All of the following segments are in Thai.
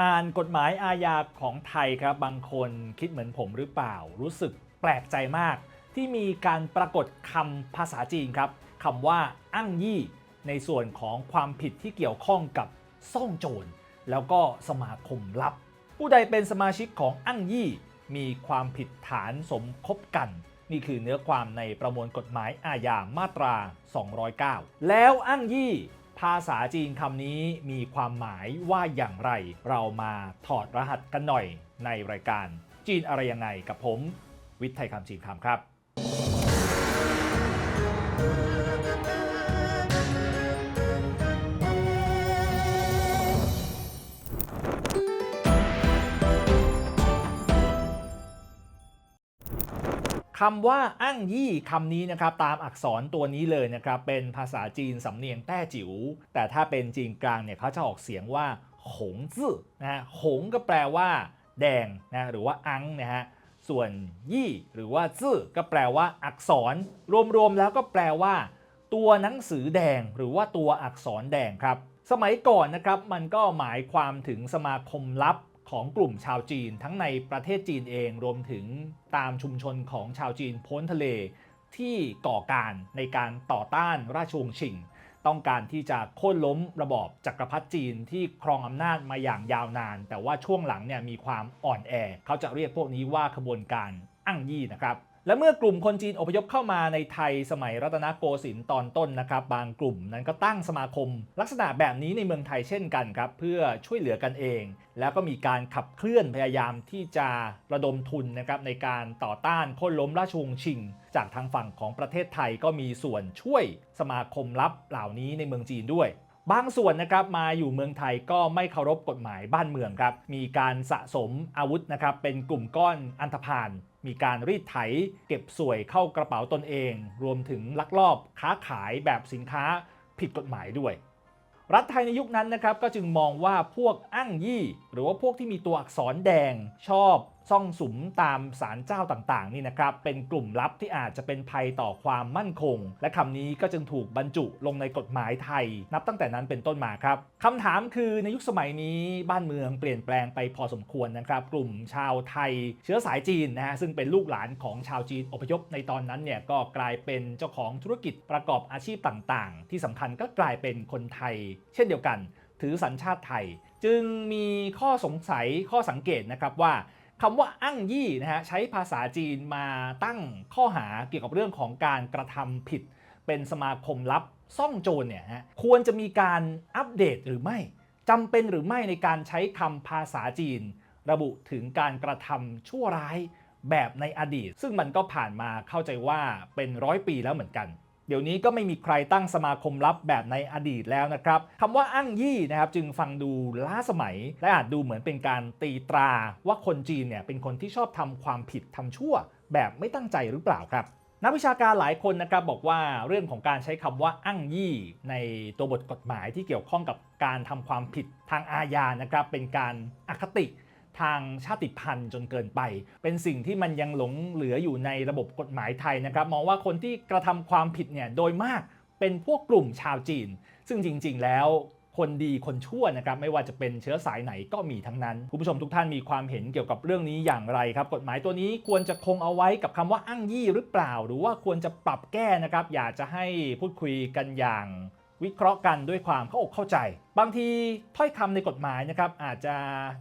อ่านกฎหมายอาญาของไทยครับบางคนคิดเหมือนผมหรือเปล่า รู้สึกแปลกใจมาก ที่มีการปรากฏคำภาษาจีนครับคำว่าอ้างยี่ ในส่วนของความผิดที่เกี่ยวข้องกับซ่องโจร แล้วก็สมาคมลับ ผู้ใดเป็นสมาชิกของอ้างยี่ มีความผิดฐานสมคบกัน นี่คือเนื้อความในประมวลกฎหมายอาญามาตรา 209 แล้วอ้างยี่ ภาษาจีนคำนี้มีความหมายว่าอย่างไร เรามาถอดรหัสกันหน่อยในรายการ จีนอะไรยังไงกับผม วิทย์ไทยคำจีนคำครับ คำว่าอั้งยี่คำนี้นะครับตามอักษรตัวนี้เลยนะครับเป็นภาษาจีนสำเนียงแต้จิ๋วแต่ถ้าเป็นจีนกลางเนี่ยเขาจะออกเสียงว่าหงจื่อนะฮะหงก็แปลว่า แดงนะหรือว่าอังนะฮะส่วนยี่หรือว่าจื่อก็แปลว่าอักษร รวมๆแล้วก็แปลว่า ตัวหนังสือแดงหรือว่าตัวอักษรแดงครับ สมัยก่อนนะครับมันก็หมายความถึงสมาคมลับ ของกลุ่มชาวจีน ทั้งในประเทศจีนเองรวมถึงตามชุมชนของชาวจีนพ้นทะเล ที่ก่อการในการต่อต้านราชวงศ์ชิง ต้องการที่จะโค่นล้มระบอบจักรพรรดิจีนที่ครองอำนาจมาอย่างยาวนาน แต่ว่าช่วงหลังเนี่ยมีความอ่อนแอ เขาจะเรียกพวกนี้ว่าขบวนการอั้งยี่นะครับ และเมื่อกลุ่มคนจีนอพยพเข้ามาในไทยสมัยรัตนโกสินทร์ตอนต้นนะครับ บางกลุ่มนั้นก็ตั้งสมาคม ลักษณะแบบนี้ในเมืองไทยเช่นกันครับ เพื่อช่วยเหลือกันเอง แล้วก็มีการขับเคลื่อนพยายามที่จะระดมทุนนะครับในการต่อต้านโค่นล้มราชวงศ์ชิง จากทางฝั่งของประเทศไทยก็มีส่วนช่วยสมาคมลับเหล่านี้ในเมืองจีนด้วยบางส่วนนะครับมาอยู่เมืองไทยก็ไม่เคารพกฎหมายบ้านเมืองครับ มีการสะสมอาวุธนะครับเป็นกลุ่มก้อนอันธพาล มีการรีดไถเก็บสวยเข้ากระเป๋าตนเอง รวมถึงลักลอบค้าขายแบบสินค้าผิดกฎหมายด้วย รัฐไทยในยุคนั้นนะครับก็จึงมองว่าพวกอั้งยี่ หรือว่าพวกที่มีตัวอักษรแดงชอบ ซ่องสุมตามสารเจ้าต่างๆนี่นะครับเป็นกลุ่มลับที่อาจจะเป็นภัยต่อความมั่นคง และคำนี้ก็จึงถูกบรรจุลงในกฎหมายไทย นับตั้งแต่นั้นเป็นต้นมาครับคำถามคือในยุคสมัยนี้บ้านเมืองเปลี่ยนแปลงไปพอสมควรนะครับ กลุ่มชาวไทย เชื้อสายจีนนะฮะซึ่งเป็นลูกหลานของชาวจีนอพยพในตอนนั้นเนี่ยก็กลายเป็นเจ้าของธุรกิจประกอบอาชีพต่างๆ ที่สำคัญก็กลายเป็นคนไทย เช่นเดียวกัน ถือสัญชาติไทย จึงมีข้อสงสัยข้อสังเกตนะครับว่า คำว่าอั่งยี่นะฮะใช้ภาษาจีนมาตั้งข้อหาเกี่ยวกับเรื่องของการกระทำผิด เป็นสมาคมลับซ่องโจรเนี่ยฮะควรจะมีการอัปเดตหรือไม่จำเป็นหรือไม่ในการใช้คำภาษาจีน ระบุถึงการกระทำชั่วร้ายแบบในอดีต ซึ่งมันก็ผ่านมาเข้าใจว่าเป็นร้อยปีแล้วเหมือนกัน เดี๋ยวนี้ก็ไม่มีใครตั้งสมาคมลับแบบในอดีตแล้วนะครับคำว่าอ้างยี่นะครับจึงฟังดูล้าสมัย และอาจดูเหมือนเป็นการตีตราว่าคนจีนเนี่ยเป็นคนที่ชอบทำความผิดทำชั่ว แบบไม่ตั้งใจหรือเปล่าครับนักวิชาการหลายคนนะครับบอกว่าเรื่องของการใช้คำว่าอ้างยี่ในตัวบทกฎหมายที่เกี่ยวข้องกับการทำความผิดทางอาญานะครับเป็นการอคติ ทางชาติพันธุ์จนเกินไป เป็นสิ่งที่มันยังหลงเหลืออยู่ในระบบกฎหมายไทยนะครับ มองว่าคนที่กระทำความผิดเนี่ยโดยมากเป็นพวกกลุ่มชาวจีน ซึ่งจริง ๆ แล้วคนดีคนชั่วนะครับไม่ว่าจะเป็นเชื้อสายไหนก็มีทั้งนั้น คุณผู้ชมทุกท่านมีความเห็นเกี่ยวกับเรื่องนี้อย่างไรครับ กฎหมายตัวนี้ควรจะคงเอาไว้กับคำว่าอ้างยี่หรือเปล่า หรือว่าควรจะปรับแก้นะครับ อยากจะให้พูดคุยกันอย่าง วิเคราะห์กันด้วยความเข้าอกเข้าใจ บางทีถ้อยคำในกฎหมายนะครับอาจจะ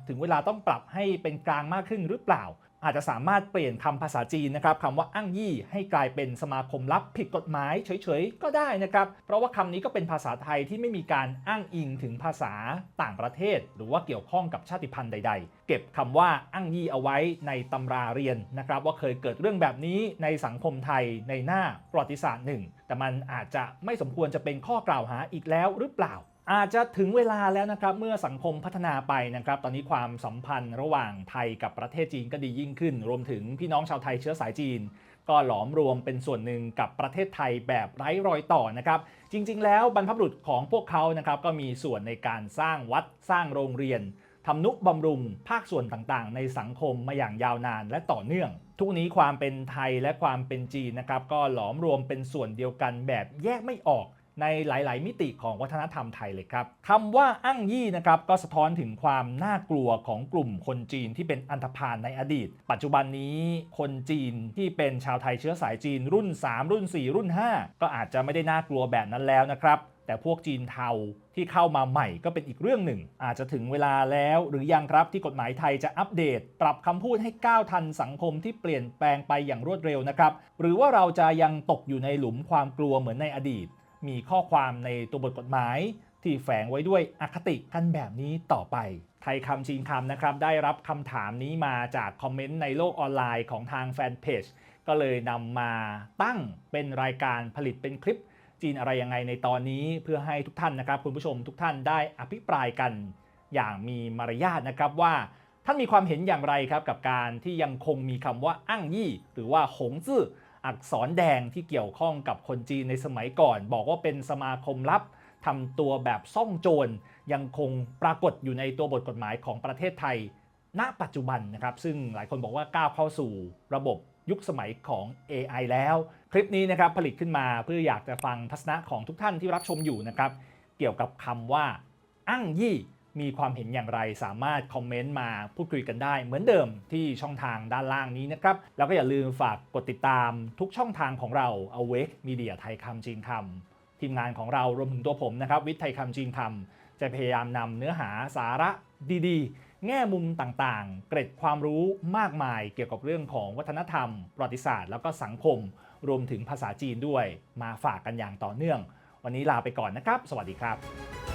ถึงเวลาต้องปรับให้เป็นกลางมากขึ้นหรือเปล่า อาจจะสามารถเปลี่ยนคำภาษาจีนนะครับคำว่าอ้างยี่ให้กลายเป็นสมาคมลับผิดกฎหมายเฉยๆ ก็ได้นะครับ เพราะว่าคำนี้ก็เป็นภาษาไทยที่ไม่มีการอ้างอิงถึงภาษาต่างประเทศ หรือว่าเกี่ยวข้องกับชาติพันธุ์ใด ๆ เก็บคำว่าอ้างยี่เอาไว้ในตำราเรียนนะครับว่าเคยเกิดเรื่องแบบนี้ในสังคมไทยในหน้าประวัติศาสตร์หนึ่งแต่มันอาจจะไม่สมควรจะเป็นข้อกล่าวหาอีกแล้วหรือเปล่า อาจจะถึงเวลาแล้วนะครับเมื่อสังคมพัฒนาไปนะครับ ตอนนี้ความสัมพันธ์ระหว่างไทยกับประเทศจีนก็ดียิ่งขึ้น รวมถึงพี่น้องชาวไทยเชื้อสายจีน ก็หลอมรวมเป็นส่วนหนึ่งกับประเทศไทยแบบไร้รอยต่อนะครับ จริง ๆ แล้วบรรพบุรุษของพวกเขานะครับก็มีส่วนในการสร้างวัดสร้างโรงเรียนทำนุบำรุงภาคส่วนต่างๆ ในสังคมมาอย่างยาวนานและต่อเนื่อง ทุกนี้ความเป็นไทยและความเป็นจีนนะครับก็หลอมรวมเป็นส่วนเดียวกันแบบแยกไม่ออก ในหลาย ๆ มิติของวัฒนธรรมไทยเลยครับคำว่าอั้งยี่นะครับก็สะท้อนถึงความน่ากลัวของกลุ่มคนจีนที่เป็นอันธพาลในอดีต ปัจจุบันนี้คนจีนที่เป็นชาวไทยเชื้อสายจีนรุ่น 3 รุ่น 4 รุ่น 5 ก็อาจจะไม่ได้น่ากลัวแบบนั้นแล้วนะครับแต่พวกจีนเทาที่เข้ามาใหม่ก็เป็นอีกเรื่องหนึ่ง อาจจะถึงเวลาแล้วหรือยังครับที่กฎหมายไทยจะอัปเดต ปรับคำพูดให้ก้าวทันสังคมที่เปลี่ยนแปลงไปอย่างรวดเร็วนะครับ หรือว่าเราจะยังตกอยู่ในหลุมความกลัวเหมือนในอดีต มีข้อความในตัวบทกฎหมาย ที่แฝงไว้ด้วยอคติกันแบบนี้ต่อไป ไทยคำจีนคำนะครับ ได้รับคำถามนี้มาจากคอมเมนต์ในโลกออนไลน์ของทางแฟนเพจก็เลยนำมาตั้งเป็นรายการผลิตเป็นคลิปจีนอะไรยังไงในตอนนี้เพื่อให้ทุกท่านนะครับ คุณผู้ชมทุกท่านได้อภิปรายกันอย่างมีมารยาทนะครับว่าท่านมีความเห็นอย่างไรครับกับการที่ยังคงมีคำว่าอ้างยี่ หรือว่าหงจื้อ อักษรแดงที่เกี่ยวข้องกับคนจีนในสมัยก่อน บอกว่าเป็นสมาคมลับทำตัวแบบซ่องโจรยังคงปรากฏอยู่ในตัวบทกฎหมายของประเทศไทย ณปัจจุบันนะครับ ซึ่งหลายคนบอกว่าก้าวเข้าสู่ระบบยุคสมัยของ AI แล้ว คลิปนี้นะครับผลิตขึ้นมาเพื่ออยากจะฟังทัศนะของทุกท่านที่รับชมอยู่นะครับ เกี่ยวกับคำว่า อั้งยี่ มีความเห็นอย่างไรสามารถคอมเมนต์มาพูดคุยกันได้เหมือนเดิมที่ช่องทางด้านล่างนี้นะครับ แล้วก็อย่าลืมฝากกดติดตามทุกช่องทางของเรา Awake Media ไทยคำจีนคำทีมงานของเรารวมถึงตัวผมนะครับวิทย์ไทยคำจีนคำจะพยายามนำเนื้อหาสาระดีๆ แง่มุมต่างๆ เกร็ดความรู้มากมายเกี่ยวกับเรื่องของวัฒนธรรม ประวัติศาสตร์แล้วก็สังคม รวมถึงภาษาจีนด้วย มาฝากกันอย่างต่อเนื่อง วันนี้ลาไปก่อนนะครับ สวัสดีครับ